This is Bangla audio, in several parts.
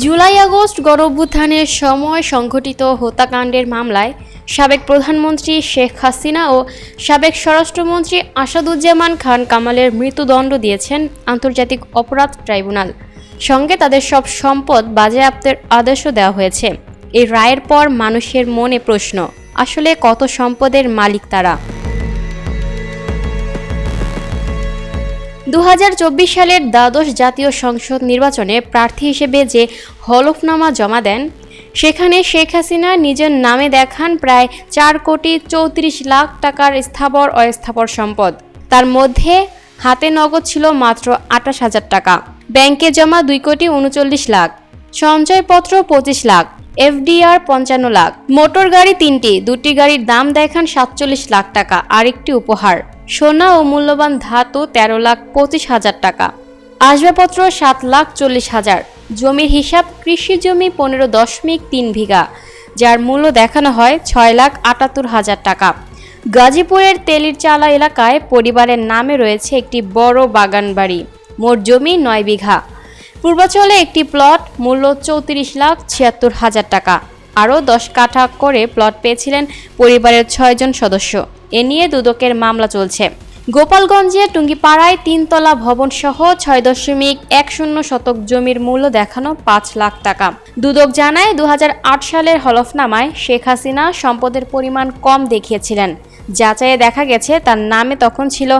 জুলাই আগস্ট গণঅভ্যুত্থানের সময় সংঘটিত হত্যাকাণ্ডের মামলায় সাবেক প্রধানমন্ত্রী শেখ হাসিনা ও সাবেক স্বরাষ্ট্রমন্ত্রী আসাদুজ্জামান খান কামালের মৃত্যুদণ্ড দিয়েছেন আন্তর্জাতিক অপরাধ ট্রাইব্যুনাল। সঙ্গে তাদের সব সম্পদ বাজেয়াপ্তের আদেশও দেওয়া হয়েছে। এই রায়ের পর মানুষের মনে প্রশ্ন, আসলে কত সম্পদের মালিক তারা? দু হাজার চব্বিশ সালের দ্বাদশ জাতীয় সংসদ নির্বাচনে প্রার্থী হিসেবে যে হলফনামা জমা দেন, সেখানে শেখ হাসিনা নিজের নামে দেখান প্রায় চার কোটি চৌত্রিশ লাখ টাকার স্থাবর অস্থাবর সম্পদ। তার মধ্যে হাতে নগদ ছিল মাত্র আঠাশ হাজার টাকা। ব্যাংকে জমা দুই কোটি উনচল্লিশ লাখ। সঞ্চয়পত্র পঁচিশ লাখ। এফডিআর পঞ্চান্ন লাখ। মোটর গাড়ি তিনটি। দুটি গাড়ির দাম দেখান সাতচল্লিশ লাখ টাকা। আরেকটি উপহার। সোনা ও মূল্যবান ধাতু তেরো লাখ পঁচিশ হাজার টাকা। আসবাবপত্র সাত লাখ চল্লিশ হাজার। জমির হিসাব কৃষি জমি পনেরো দশমিক তিন বিঘা, যার মূল্য দেখানো হয় ছয় লাখ আটাত্তর হাজার টাকা। গাজীপুরের তেলির চালা এলাকায় পরিবারের নামে রয়েছে একটি বড় বাগান বাড়ি। মোট জমি নয় বিঘা। পূর্বাচলে একটি প্লট মূল্য চৌত্রিশ লাখ ছিয়াত্তর হাজার টাকা। আরও দশ কাঠা করে প্লট পেয়েছিলেন পরিবারের ছয়জন সদস্য। এ নিয়ে দুদকের মামলা চলছে। গোপালগঞ্জে টুঙ্গিপাড়ায় তিনতলা ভবন সহ ছয় দশমিক এক শূন্য শতক জমির মূল্য দেখানো পাঁচ লাখ টাকা। দুদক জানায় দু হাজার আট সালের হলফনামায় শেখ হাসিনা সম্পদের পরিমাণ কম দেখিয়েছিলেন। যাচাইয়ে দেখা গেছে, তার নামে তখন ছিল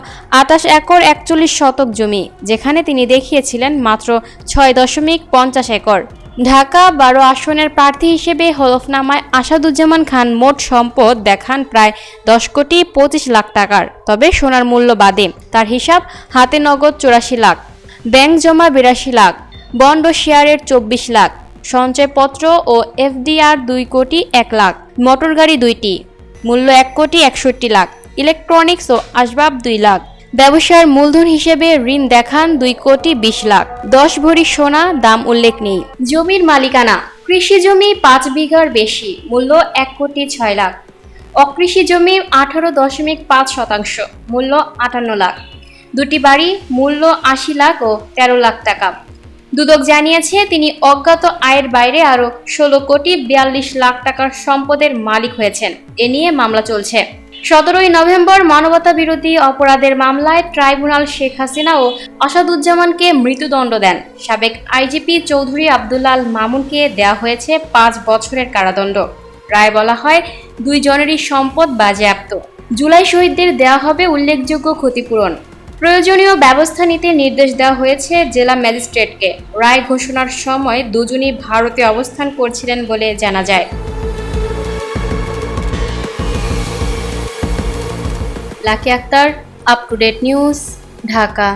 আটাশ একর একচল্লিশ শতক জমি, যেখানে তিনি দেখিয়েছিলেন মাত্র ছয় দশমিক পঞ্চাশ একর। ঢাকা বারো আসনের প্রার্থী হিসেবে হলফনামায় আসাদুজ্জামান খান মোট সম্পদ দেখান প্রায় দশ কোটি পঁচিশ লাখ টাকার, তবে সোনার মূল্য বাদে। তার হিসাব হাতে নগদ চুরাশি লাখ, ব্যাংক জমা বিরাশি লাখ, বন্ড শেয়ারের চব্বিশ লাখ, সঞ্চয়পত্র ও এফডিআর দুই কোটি এক লাখ মোটর গাড়ি দুইটি, মূল্য এক কোটি একষট্টি লাখ, ইলেকট্রনিক্স ও আসবাব দুই লাখ। ব্যবসার মূলধন হিসেবে ঋণ দেখান দুই কোটি বিশ লাখ। দশ ভরি সোনা, দাম উল্লেখ নেই। জমির মালিকানা, কৃষি জমি পাঁচ বিঘার বেশি, মূল্য এক কোটি ছয় লাখ। অকৃষি জমি আঠারো দশমিক পাঁচ শতাংশ, মূল্য আটান্ন লাখ। দুটি বাড়ি, মূল্য আশি লাখ ও তেরো লাখ টাকা। দুদক জানিয়েছে, তিনি অজ্ঞাত আয়ের বাইরে আরও ষোলো কোটি বিয়াল্লিশ লাখ টাকার সম্পদের মালিক হয়েছেন। এ নিয়ে মামলা চলছে। সতেরোই নভেম্বর মানবতা বিরোধী অপরাধের মামলায় ট্রাইব্যুনাল শেখ হাসিনা ও আসাদুজ্জামানকে মৃত্যুদণ্ড দেন। সাবেক আইজিপি চৌধুরী আবদুল্লাল মামুনকে দেয়া হয়েছে পাঁচ বছরের কারাদণ্ড। রায় বলা হয়, দুইজনেরই সম্পদ বাজেয়াপ্ত। জুলাই শহীদদের দেয়া হবে উল্লেখযোগ্য ক্ষতিপূরণ। প্রয়োজনীয় ব্যবস্থা নিতে নির্দেশ দেওয়া হয়েছে জেলা ম্যাজিস্ট্রেটকে। রায় ঘোষণার সময় দুজনই ভারতে অবস্থান করছিলেন বলে জানা যায়। Lucky Akter up to date news Dhaka.